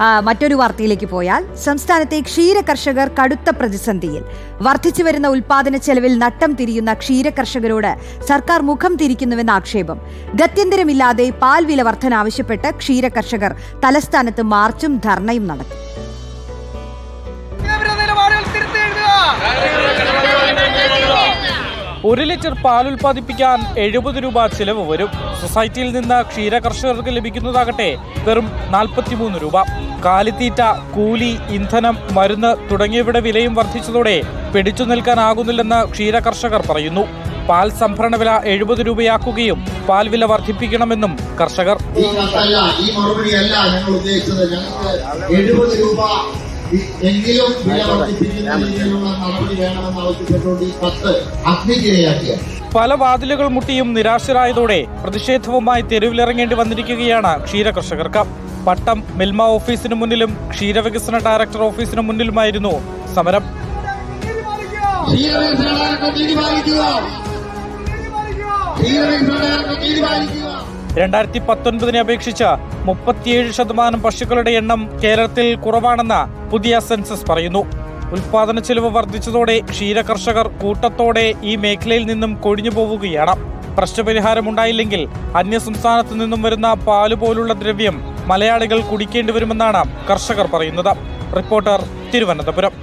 മറ്റൊരു വാർത്തയിലേക്ക് പോയാൽ സംസ്ഥാനത്തെ ക്ഷീര കർഷകർ കടുത്ത പ്രതിസന്ധിയിൽ. വർദ്ധിച്ചു വരുന്ന ഉൽപാദന ചെലവിൽ നട്ടം തിരിയുന്ന ക്ഷീര കർഷകരോട് സർക്കാർ മുഖം തിരിക്കുന്നുവെന്ന ആക്ഷേപം. ഗത്യന്തരമില്ലാതെ പാൽ വില വർധന ആവശ്യപ്പെട്ട് ക്ഷീര കർഷകർ തലസ്ഥാനത്ത് മാർച്ചും ധർണയും നടത്തി. ഒരു ലിറ്റർ പാൽ ഉൽപ്പാദിപ്പിക്കാൻ എഴുപത് രൂപ ചിലവ് വരും. സൊസൈറ്റിയിൽ നിന്ന് ക്ഷീര കർഷകർക്ക് ലഭിക്കുന്നതാകട്ടെ വെറും നാൽപ്പത്തിമൂന്ന് രൂപ. കാലിത്തീറ്റ കൂലി ഇന്ധനം മരുന്ന് തുടങ്ങിയവയുടെ വിലയും വർദ്ധിച്ചതോടെ പിടിച്ചു നിൽക്കാനാകുന്നില്ലെന്ന് ക്ഷീര കർഷകർ പറയുന്നു. പാൽ സംഭരണ വില എഴുപത് രൂപയാക്കുകയും പാൽ വില വർദ്ധിപ്പിക്കണമെന്നും കർഷകർ. ഈ മറുപടിയല്ല ഞങ്ങൾ ഉദ്ദേശിച്ചത്. ഞങ്ങൾക്ക് എഴുപത് രൂപ എങ്കിലും വില വർദ്ധിപ്പിക്കുന്ന രീതിയിലുള്ള നടപടി വേണമെന്ന് ആവശ്യപ്പെട്ടുകൊണ്ട് ഈ കത്ത് അഗ്നിക്കിരയാക്കിയ പല വാതിലുകൾ മുട്ടിയും നിരാശരായതോടെ പ്രതിഷേധവുമായി തെരുവിലിറങ്ങേണ്ടി വന്നിരിക്കുകയാണ് ക്ഷീര കർഷകർക്ക് പട്ടം മിൽമ ഓഫീസിന് മുന്നിലും ക്ഷീരവികസന ഡയറക്ടർ ഓഫീസിന് മുന്നിലുമായിരുന്നു സമരം. ക്ഷീരവികസനകാർക്ക് തീരുമാനിക്കുക. ക്ഷീരവികസനകാർക്ക് തീരുമാനിക്കുക. രണ്ടായിരത്തി പത്തൊൻപതിനെ അപേക്ഷിച്ച് മുപ്പത്തിയേഴ് ശതമാനം പശുക്കളുടെ എണ്ണം കേരളത്തിൽ കുറവാണെന്ന് പുതിയ സെൻസസ് പറയുന്നു. ഉൽപാദന ചെലവ് വർദ്ധിച്ചതോടെ ക്ഷീര കർഷകർ കൂട്ടത്തോടെ ഈ മേഖലയിൽ നിന്നും കൊഴിഞ്ഞു പോവുകയാണ്. പ്രശ്നപരിഹാരമുണ്ടായില്ലെങ്കിൽ അന്യ സംസ്ഥാനത്തു നിന്നും വരുന്ന പാൽ പോലുള്ള ദ്രവ്യം മലയാളികൾ കുടിക്കേണ്ടി വരുമെന്നാണ് കർഷകർ പറയുന്നത്. റിപ്പോർട്ടർ തിരുവനന്തപുരം.